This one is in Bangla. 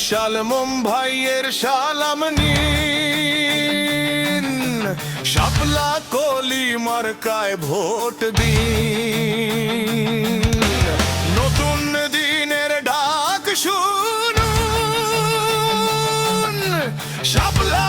বিশাল মুম্বাইয়ের শালাম নিন শাপলা কলি মার্কায় ভোট দিন। নতুন দিনের ডাক শুনুন। শাপলা